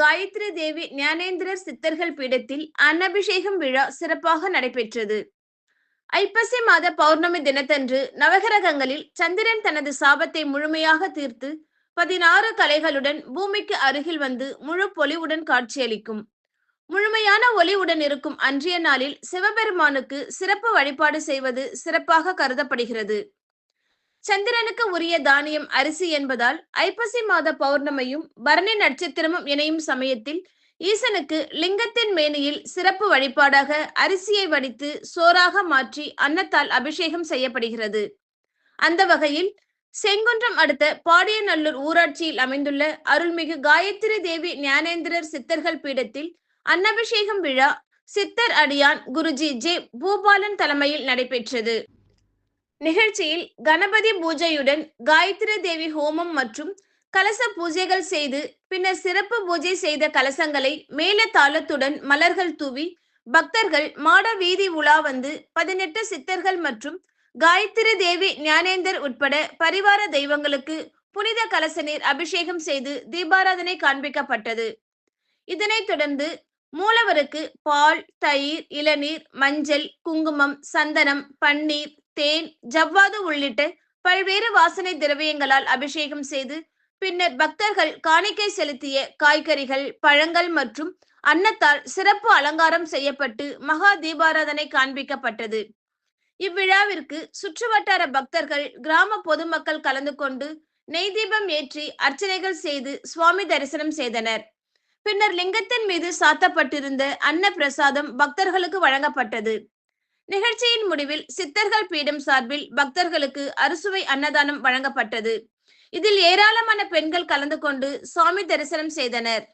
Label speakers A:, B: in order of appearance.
A: காயத்ரி தேவி ஞானேந்திரர் சித்தர்கள் பீடத்தில் அன்னபிஷேகம் விழா சிறப்பாக நடைபெற்றது. ஐப்பசி மாத பௌர்ணமி தினத்தன்று நவகிரகங்களில் சந்திரன் தனது சாபத்தை முழுமையாக தீர்த்து பதினாறு கலைகளுடன் பூமிக்கு அருகில் வந்து முழு பொலிவுடன் காட்சியளிக்கும். முழுமையான ஒளிவுடன் இருக்கும் அன்றைய நாளில் சிவபெருமானுக்கு சிறப்பு வழிபாடு செய்வது சிறப்பாக கருதப்படுகிறது. சந்திரனுக்கு உரிய தானியம் அரிசி என்பதால் ஐப்பசி மாத பௌர்ணமியும் பரணி நட்சத்திரமும் இணையும் சமயத்தில் ஈசனுக்கு லிங்கத்தின் மேனியில் சிறப்பு வழிபாடாக அரிசியை வடித்து சோறாக மாற்றி அன்னத்தால் அபிஷேகம் செய்யப்படுகிறது. அந்த வகையில் செங்குன்றம் அடுத்த பாடியநல்லூர் ஊராட்சியில் அமைந்துள்ள அருள்மிகு காயத்ரி தேவி ஞானேந்திரர் சித்தர்கள் பீடத்தில் அன்னபிஷேகம் விழா சித்தர் அடியான் குருஜி ஜே பூபாலன் தலைமையில் நடைபெற்றது. நிகழ்ச்சியில் கணபதி பூஜையுடன் காயத்ரி தேவி ஹோமம் மற்றும் கலச பூஜைகள் செய்து பின்னர் சிறப்பு பூஜை செய்த கலசங்களை மேல தாளத்துடன் மலர்கள் தூவி பக்தர்கள் மாட வீதி உலா வந்து பதினெட்டு சித்தர்கள் மற்றும் காயத்ரி தேவி ஞானேந்தர் உட்பட பரிவார தெய்வங்களுக்கு புனித கலச நீர் அபிஷேகம் செய்து தீபாராதனை காண்பிக்கப்பட்டது. இதனைத் தொடர்ந்து மூலவருக்கு பால் தயிர் இளநீர் மஞ்சள் குங்குமம் சந்தனம் பன்னீர் தேன் ஜவ்வாது உள்ளிட்ட பல்வேறு வாசனை திரவியங்களால் அபிஷேகம் செய்து பின்னர் பக்தர்கள் காணிக்கை செலுத்திய காய்கறிகள் பழங்கள் மற்றும் அன்னத்தால் சிறப்பு அலங்காரம் செய்யப்பட்டு மகா தீபாராதனை காண்பிக்கப்பட்டது. இவ்விழாவிற்கு சுற்றுவட்டார பக்தர்கள் கிராம பொதுமக்கள் கலந்து கொண்டு நெய் தீபம் ஏற்றி அர்ச்சனைகள் செய்து சுவாமி தரிசனம் செய்தனர். பின்னர் லிங்கத்தின் மீது சாத்தப்பட்டிருந்த அன்ன பிரசாதம் பக்தர்களுக்கு வழங்கப்பட்டது. நிகழ்ச்சியின் முடிவில் சித்தர்கள் பீடம் சார்பில் பக்தர்களுக்கு அறுசுவை அன்னதானம் வழங்கப்பட்டது. இதில் ஏராளமான பெண்கள் கலந்து கொண்டு சுவாமி தரிசனம் செய்தனர்.